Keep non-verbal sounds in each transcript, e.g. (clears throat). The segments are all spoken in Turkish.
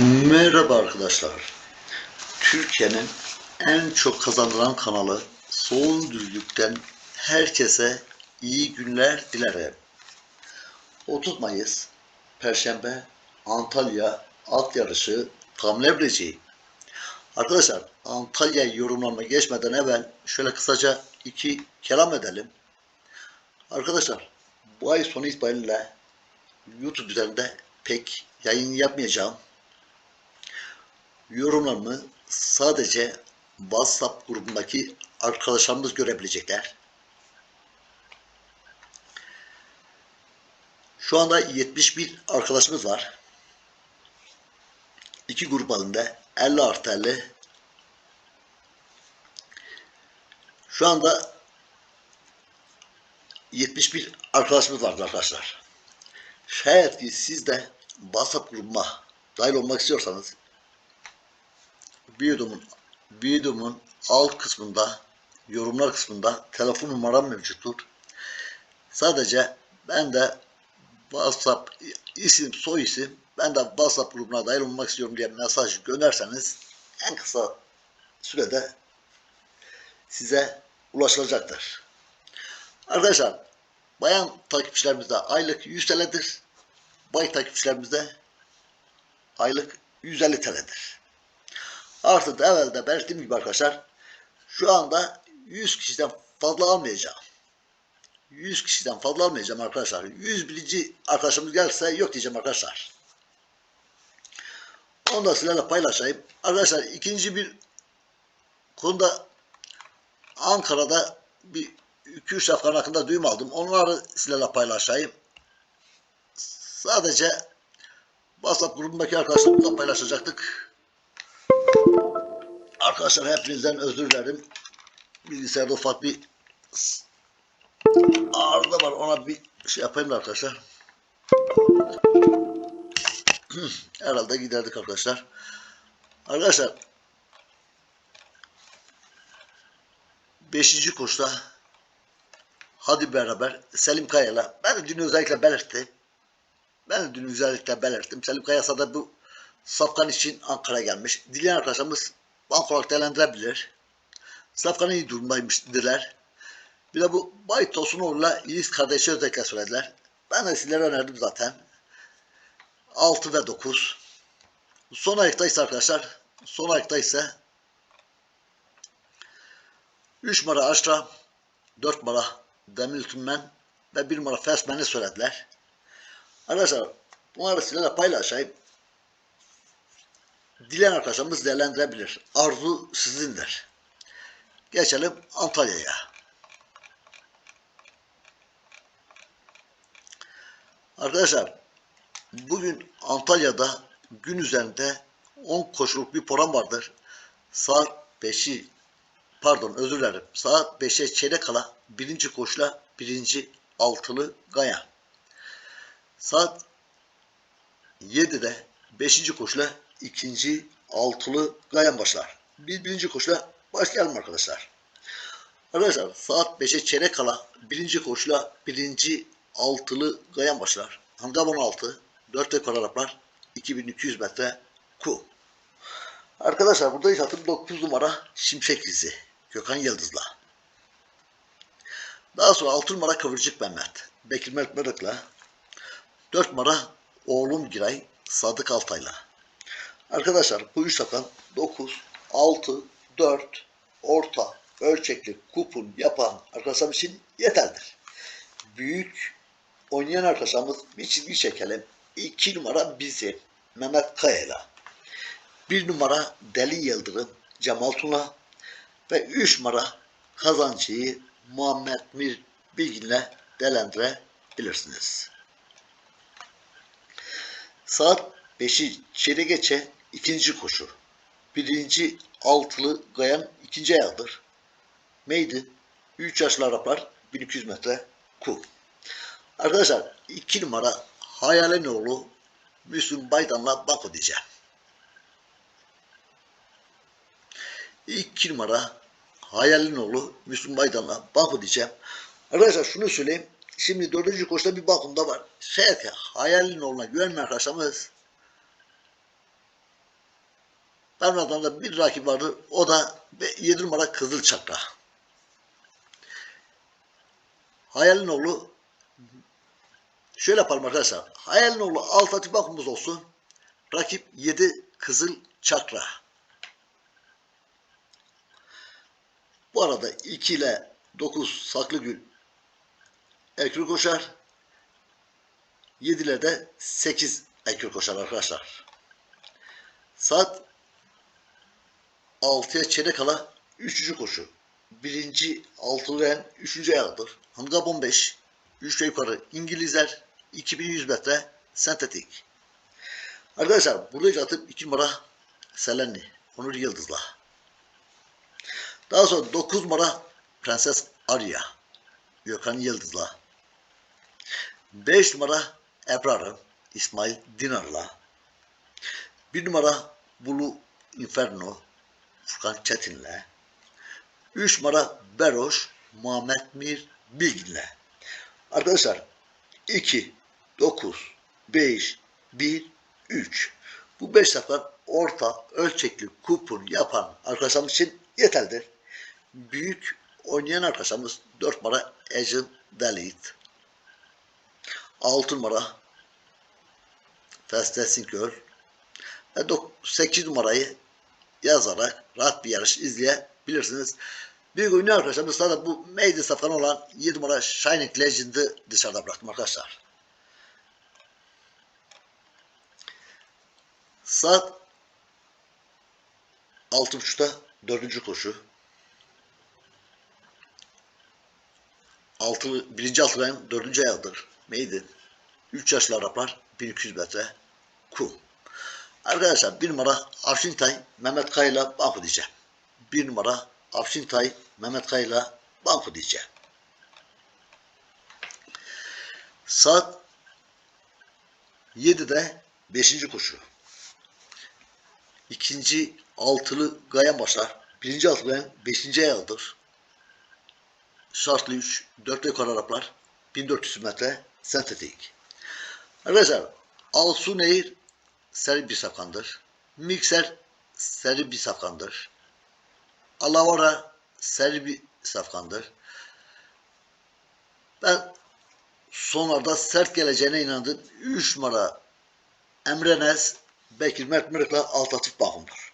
Merhaba arkadaşlar. Türkiye'nin en çok kazandıran kanalı Son Düzlük'ten herkese iyi günler dilerim. 30 Mayıs Perşembe Antalya at yarışı tam levreci. Arkadaşlar Antalya yorumlarına geçmeden evvel şöyle kısaca iki kelam edelim. Arkadaşlar bu ay sonu itibariyle YouTube üzerinde pek yayın yapmayacağım yorumlarımı sadece WhatsApp grubundaki arkadaşlarımız görebilecekler. Şu anda 71 arkadaşımız var. İki grup halinde 50 artı 50. Şu anda 71 arkadaşımız var arkadaşlar. Şayet ki siz de WhatsApp grubuma dahil olmak istiyorsanız videomun videomun alt kısmında yorumlar kısmında telefon numaram mevcuttur. Sadece ben de WhatsApp isim soy isim ben de WhatsApp grubuna dahil olmak istiyorum diye mesaj gönderseniz en kısa sürede size ulaşılacaktır. Arkadaşlar bayan takipçilerimizde aylık 100 TL'dir. Bay takipçilerimizde aylık 150 TL'dir. Artı evvelde belirttiğim gibi arkadaşlar şu anda 100 kişiden fazla almayacağım. 100 kişiden fazla almayacağım arkadaşlar. 100 birinci arkadaşımız gelirse yok diyeceğim arkadaşlar. Onu da sizlerle paylaşayım. Arkadaşlar ikinci bir konuda Ankara'da bir 2-3 Afgan hakkında duyum aldım. Onları sizlerle paylaşayım. Sadece WhatsApp grubundaki arkadaşlarımızla paylaşacaktık. Arkadaşlar hepinizden özür dilerim. Bilgisayarda ufak bir arıza var. Ona bir şey yapayım da arkadaşlar. (clears throat) Herhalde giderdik arkadaşlar. Arkadaşlar Beşinci kursta hadi beraber Selim Kaya'yla ben de dün özellikle belirttim. Ben de dün özellikle belirttim. Selim Kaya da bu Safkan için Ankara gelmiş. Dileyen arkadaşlarımız bank olarak değerlendirebilir. Safkan iyi durumdaymış dediler. Bir de bu Bay Tosunoğlu'la İliz kardeşi özellikle söylediler. Ben de sizlere önerdim zaten. 6 ve 9. Son ayakta ise arkadaşlar, son ayakta ise 3 numara Aşra, 4 numara Demir Tümmen ve 1 numara Fesmen'i söylediler. Arkadaşlar bunları sizlerle paylaşayım. Dileyen arkadaşlarımız değerlendirebilir. Arzu sizindir. Geçelim Antalya'ya. Arkadaşlar bugün Antalya'da gün üzerinde 10 koşuluk bir program vardır. Saat 5'i pardon özür dilerim. Saat 5'e çeyrek kala birinci koşula birinci altılı Gaya. Saat 7'de 5. koşula ikinci altılı Gayan başlar. Biz birinci koşula başlayalım arkadaşlar. Arkadaşlar saat 5'e çeyrek kala birinci koşula birinci altılı Gayan başlar. Handikap 16, 4 dekor Araplar, 2200 metre ku. Arkadaşlar burada ilk atım 9 numara Şimşek izi. Gökhan Yıldız'la. Daha sonra 6 numara Kıvırcık Mehmet. Bekir Mert Mırık'la. 4 numara Oğlum Giray Sadık Altay'la. Arkadaşlar bu üç takım 9, 6, 4 orta ölçekli kupon yapan arkadaşlar için yeterlidir. Büyük oynayan arkadaşlarımız bir çizgi çekelim. 2 numara bizi Mehmet Kaya'yla. 1 numara Deli Yıldırım Cemal Tuna ve 3 numara kazancıyı Muhammed Mir Bilgin'le değerlendirebilirsiniz. Saat 5'i çeyrek geçe ikinci koşu. Birinci altılı Gayan ikinci ayağıdır. Maiden 3 yaşlı Araplar 1200 metre ku. Arkadaşlar 2 numara Hayalenoğlu Müslüm Baydan'la Bako diyeceğim. 2 numara Hayalinoğlu Müslüm Baydan'la Bako diyeceğim. Arkadaşlar şunu söyleyeyim. Şimdi dördüncü koşuda bir bakımda var. Ki Hayalinoğlu'na güvenmeyen arkadaşlarımız Benim adamda bir rakip vardı. O da 7 numara Kızıl Çakra. Hayalin oğlu şöyle yapalım arkadaşlar. Hayalin oğlu Altatip bakımımız olsun. Rakip 7 Kızıl Çakra. Bu arada 2 ile 9 Saklıgül Ekür koşar. 7 ile de 8 Ekür koşar arkadaşlar. Saat 6'ya çeyrek kala 3. koşu. Birinci altı veren 3. ayağıdır. Hangab 15. 3 yukarı İngilizler 2100 metre sentetik. Arkadaşlar burada atıp 2 numara Selenli. Onur Yıldız'la. Daha sonra 9 numara Prenses Arya. Gökhan Yıldız'la. 5 numara Ebrar'ın İsmail Dinar'la. 1 numara Bulu Inferno Furkan Çetin'le. 3 numara Beroş Muhammed Mir Bilgin'le. Arkadaşlar 2, 9, 5, 1, 3. Bu 5 sefer orta ölçekli kupon yapan arkadaşlarımız için yeterlidir. Büyük oynayan arkadaşlarımız 4 numara Agent Delete. 6 numara Fastest Girl ve 8 numarayı yazarak rahat bir yarış izleyebilirsiniz. Büyük oyuncu arkadaşlarımız zaten bu Maiden safkan olan 7 numara Shining Legend'ı dışarıda bıraktım arkadaşlar. Saat 6.30'da dördüncü koşu. Altı, birinci altı ben dördüncü ayağıdır. Maiden. 3 yaşlı Araplar 1200 metre kum. Arkadaşlar bir numara Afşintay Mehmet Kayla banko diyeceğim. Bir numara Afşintay Mehmet Kayla banko diyeceğim. Saat 7'de 5. koşu. İkinci altılı gayan başlar. Birinci altılı gayan 5. ayağıdır. Şartlı 3, 4 yukarı Araplar 1400 metre sentetik. Arkadaşlar Alsu Nehir seri bir safkandır. Mikser seri bir safkandır. Alavara seri bir safkandır. Ben sonlarda sert geleceğine inandım. 3 numara Emre Nez, Bekir Mert Mırık'la Altatif Bakım'dır.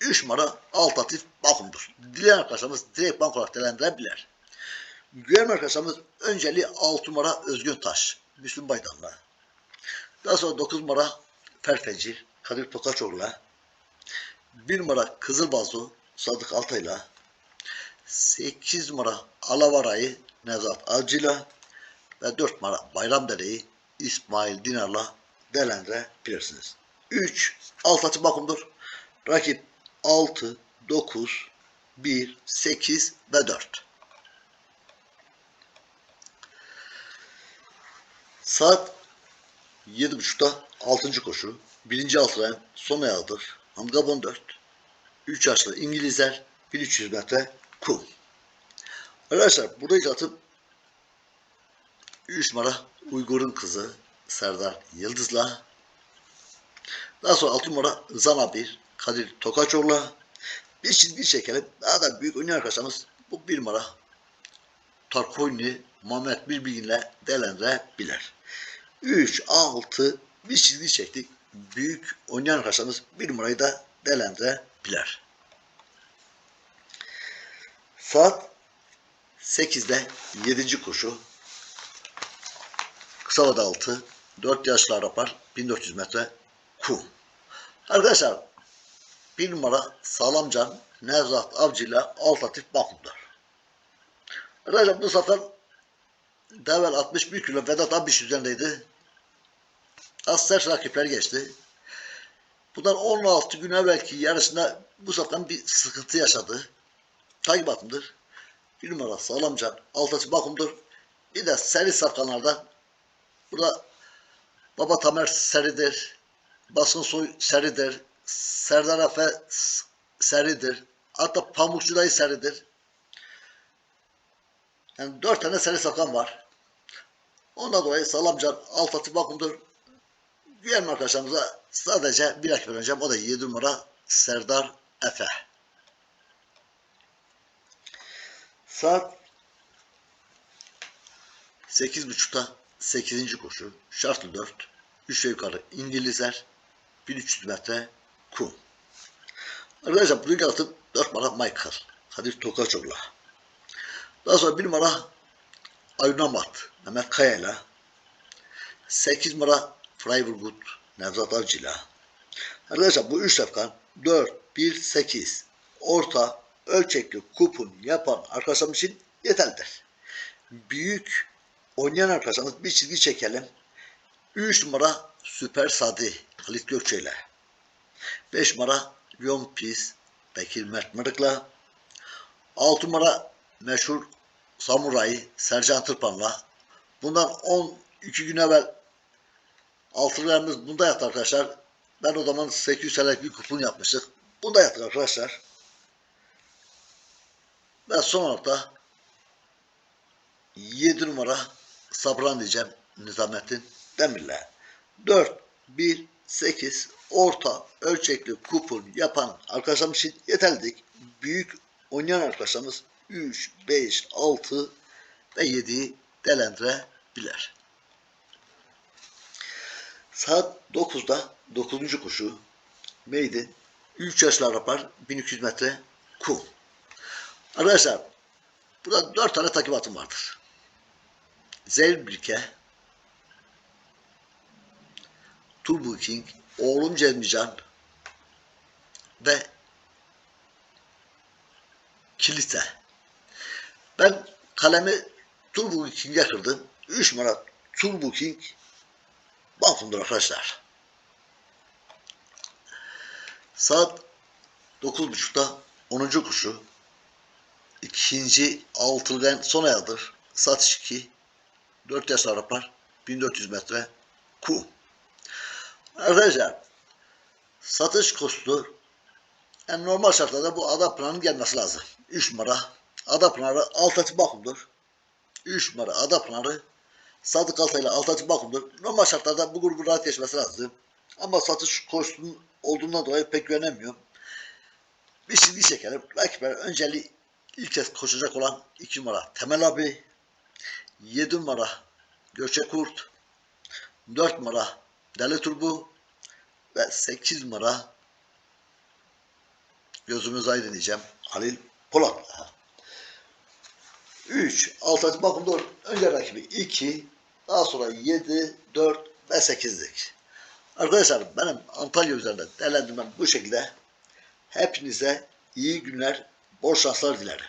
3 numara Altatif Bakım'dır. Dileyen arkadaşlarımız direkt bank olarak değerlendirebilir. Güven arkadaşlarımız önceliği 6 numara Özgün Taş, Müslüm Baydan'la. Daha sonra 9 numara Ferfecir, Kadir Tokaçoğlu'la. 1 numara Kızılbazu, Sadık Altay'la. 8 numara Alavara'yı Nezat Avcı'yla ve 4 numara Bayramdere'yi İsmail Dinar'la değerlendirebilirsiniz. 3. Alt atı bakımdır. Rakip 6, 9, 1, 8 ve 4. Saat 7.30'da 6. koşu. Birinci altılayan son ayağıdır. Handikap 14. 3 yaşlı İngilizler 1300 metre kum. Arkadaşlar burada atıp 3 numara Uygur'un kızı Serdar Yıldız'la daha sonra 6 numara Zana 1 Kadir Tokaçoğlu'la bir çizgi çekelim. Daha da büyük oynayan arkadaşlarımız bu 1 numara Tarkoyni Muhammed Bilbilgin'le değerlendirebilir. 3, 6 bir çizgi çektik. Büyük oynayan arkadaşlarımız bir numarayı da değerlendirebilir. Saat 8'de 7. koşu. Kısa vada 6. 4 yaşlı Araplar 1400 metre kum. Arkadaşlar bir numara Sağlamcan Nevzat Avcı ile Altatif Bakım'dır. Arkadaşlar bu sefer Devel 61 kilo Vedat Abiş üzerindeydi. Sert rakipler geçti. Bundan 16 gün evvelki yarışında bu sefer bir sıkıntı yaşadı. Takip atımdır. Bir numara Sağlamcan, Altaçı Bakım'dır. Bir de seri safkanlardan burada Baba Tamer seridir. Basın Soy seridir. Serdar Efe seridir. Hatta Pamukçu dayı seridir. Yani dört tane seri safkan var. Ondan dolayı Salamcan Altatı Bakım'dır. Güvenli arkadaşlarımıza sadece bir rakip vereceğim. O da 7 numara Serdar Efe. Saat 8.30'da 8. koşu. Şartlı 4. 3 ve yukarı İngilizler. 1300 metre kum. Arkadaşlar bugün atım 4 numara Michael. Kadir Tokaçoğlu. Daha sonra 1 numara Ayunamat. Mehmet Kaya'yla. 8 numara Freiburgut. Nevzat Avcı'yla. Arkadaşlar bu 3 safkan 4, 1, 8 orta ölçekli kupon yapan arkadaşlarım için yeterlidir. Büyük oynayan arkadaşlarımız bir çizgi çekelim. 3 numara Süper Sadi Halit Gökçe ile. 5 numara Lyon Pis Bekir Mert Mırık'la. 6 numara meşhur Samuray Sercan Tırpan'la. Bundan 12 gün evvel altılarımız bunda yattı arkadaşlar. Ben o zaman 800 TL'lik bir kupon yapmıştık. Bunda yattık arkadaşlar. Ve son olarak da 7 numara Sabran diyeceğim Nizamettin Demir'le. 4, 1, 8 orta ölçekli kupon yapan arkadaşlarımız için yeterlidik. Büyük oynayan arkadaşlarımız 3, 5, 6 ve 7'yi değerlendirebilir. Saat 9'da 9. koşu Maiden 3 yaşlı Araplar 1200 metre kum. Arkadaşlar burada 4 tane takip atım vardır. Zelbrike Turbo King Oğlum Cemcan ve Kilise. Ben kalemi Turbo King'e kırdım. 3 numara Turbo King Balkondur arkadaşlar. Saat 9.30'da 10. kuşu. ikinci altılıdan son ayadır. Satış 2. 4 yaş Araplar. 1400 metre kum. Arkadaşlar satış kostu yani normal şartlarda bu Adapınar'ın gelmesi lazım. 3 numara Adapınar'ı Altatı Bakım'dır. 3 numara Adapınar'ı Sadık Altay ile Altatı Bakım'dır. Normal şartlarda bu grubun rahat geçmesi lazım. Ama satış koştunun olduğundan dolayı pek güvenemiyorum. Bir çizgi çekelim. Rakipler önceliği ilk kez koşacak olan 2 numara Temel abi, 7 numara Göçe Kurt, 4 numara Deli Turbu ve 8 numara gözümüz aydın diyeceğim Halil Polat. 3. Altatı bakımda önce rakibi 2, daha sonra 7, 4 ve 8'lik. Arkadaşlar benim Antalya üzerinde değerlendirmem bu şekilde. Hepinize iyi günler, bol şanslar dilerim.